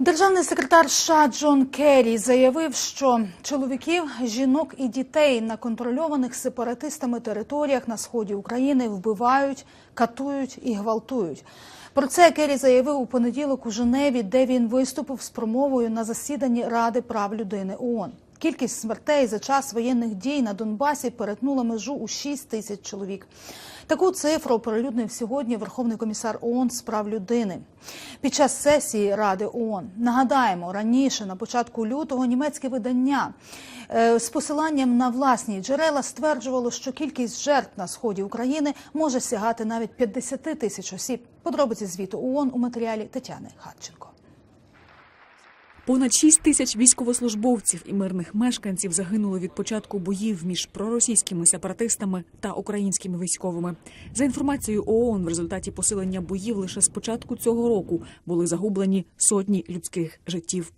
Державний секретар США Джон Керрі заявив, що чоловіків, жінок і дітей на контрольованих сепаратистами територіях на сході України вбивають, катують і гвалтують. Про це Керрі заявив у понеділок у Женеві, де він виступив з промовою на засіданні Ради прав людини ООН. Кількість смертей за час воєнних дій на Донбасі перетнула межу у 6 тисяч чоловік. Таку цифру оприлюднив сьогодні Верховний комісар ООН з прав людини. Під час сесії Ради ООН нагадаємо раніше, на початку лютого, німецьке видання е, з посиланням на власні джерела стверджувало, що кількість жертв на сході України може сягати навіть 50 тисяч осіб. Подробиці звіту ООН у матеріалі Тетяни Харченко. Понад 6 тисяч військовослужбовців і мирних мешканців загинули від початку боїв між проросійськими сепаратистами та українськими військовими. За інформацією ООН, в результаті посилення боїв лише з початку цього року були загублені сотні людських життів.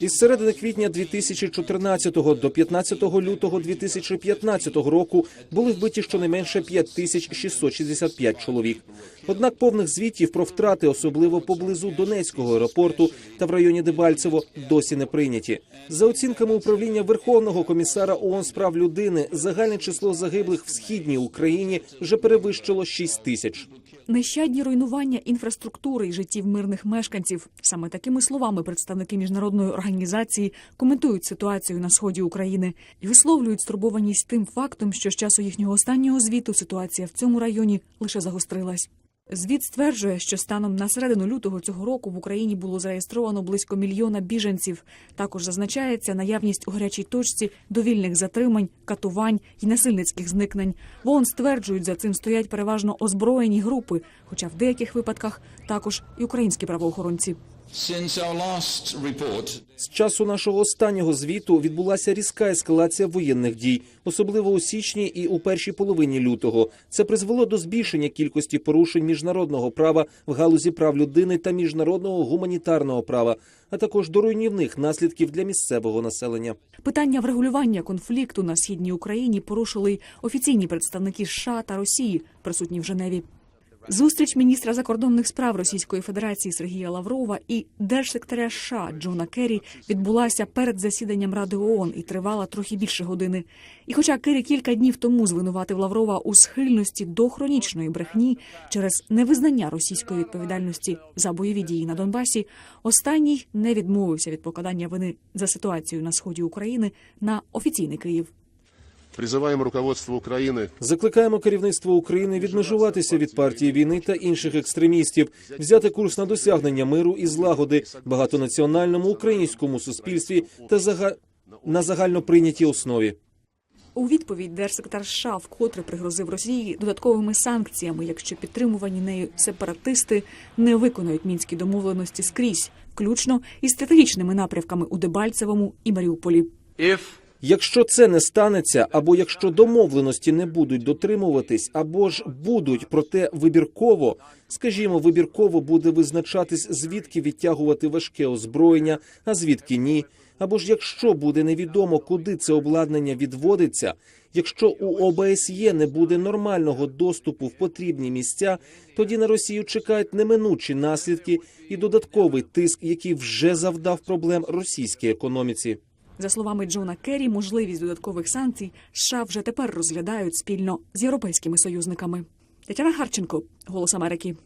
Із середини квітня 2014 до 15 лютого 2015 року були вбиті щонайменше 5665 чоловік. Однак повних звітів про втрати, особливо поблизу Донецького аеропорту та в районі Дебальцево, досі не прийняті. За оцінками управління Верховного комісара ООН з прав людини, загальне число загиблих в східній Україні вже перевищило 6 тисяч. Нещадні руйнування інфраструктури і життів мирних мешканців. Саме такими словами представники міжнародної організації коментують ситуацію на сході України і висловлюють стурбованість тим фактом, що з часу їхнього останнього звіту ситуація в цьому районі лише загострилась. Звіт стверджує, що станом на середину лютого цього року в Україні було зареєстровано близько мільйона біженців. Також зазначається наявність у гарячій точці довільних затримань, катувань і насильницьких зникнень. ВОН стверджують, за цим стоять переважно озброєні групи, хоча в деяких випадках також і українські правоохоронці. Since our last report, З часу нашого останнього звіту відбулася різка ескалація воєнних дій, особливо у січні і у першій половині лютого. Це призвело до збільшення кількості порушень міжнародного права в галузі прав людини та міжнародного гуманітарного права, а також до руйнівних наслідків для місцевого населення. Питання врегулювання конфлікту на східній Україні порушили й офіційні представники США та Росії, присутні в Женеві. Зустріч міністра закордонних справ Російської Федерації Сергія Лаврова і держсекретаря США Джона Керрі відбулася перед засіданням Ради ООН і тривала трохи більше години. І хоча Керрі кілька днів тому звинуватив Лаврова у схильності до хронічної брехні через невизнання російської відповідальності за бойові дії на Донбасі, останній не відмовився від покладання вини за ситуацію на сході України на офіційний Київ. Призываем руководство Украины Закликаємо керівництво України відмежуватися від партії війни та інших екстремістів, взяти курс на досягнення миру і злагоди в багатонаціональному українському суспільстві та зага... на загально прийнятій основі. У відповідь держсекретар США вкотре пригрозив Росії додатковими санкціями, якщо підтримувані нею сепаратисти не виконають мінські домовленості скрізь, включно із стратегічними напрямками у Дебальцевому і Маріуполі. Якщо це не станеться, або якщо домовленості не будуть дотримуватись, або ж будуть, проте вибірково, скажімо, вибірково буде визначатись, звідки відтягувати важке озброєння, а звідки ні. Або ж якщо буде невідомо, куди це обладнання відводиться, якщо у ОБСЄ не буде нормального доступу в потрібні місця, тоді на Росію чекають неминучі наслідки і додатковий тиск, який вже завдав проблем російській економіці. За словами Джона Керрі, можливість додаткових санкцій США вже тепер розглядають спільно з європейськими союзниками. Тетяна Харченко, Голос Америки.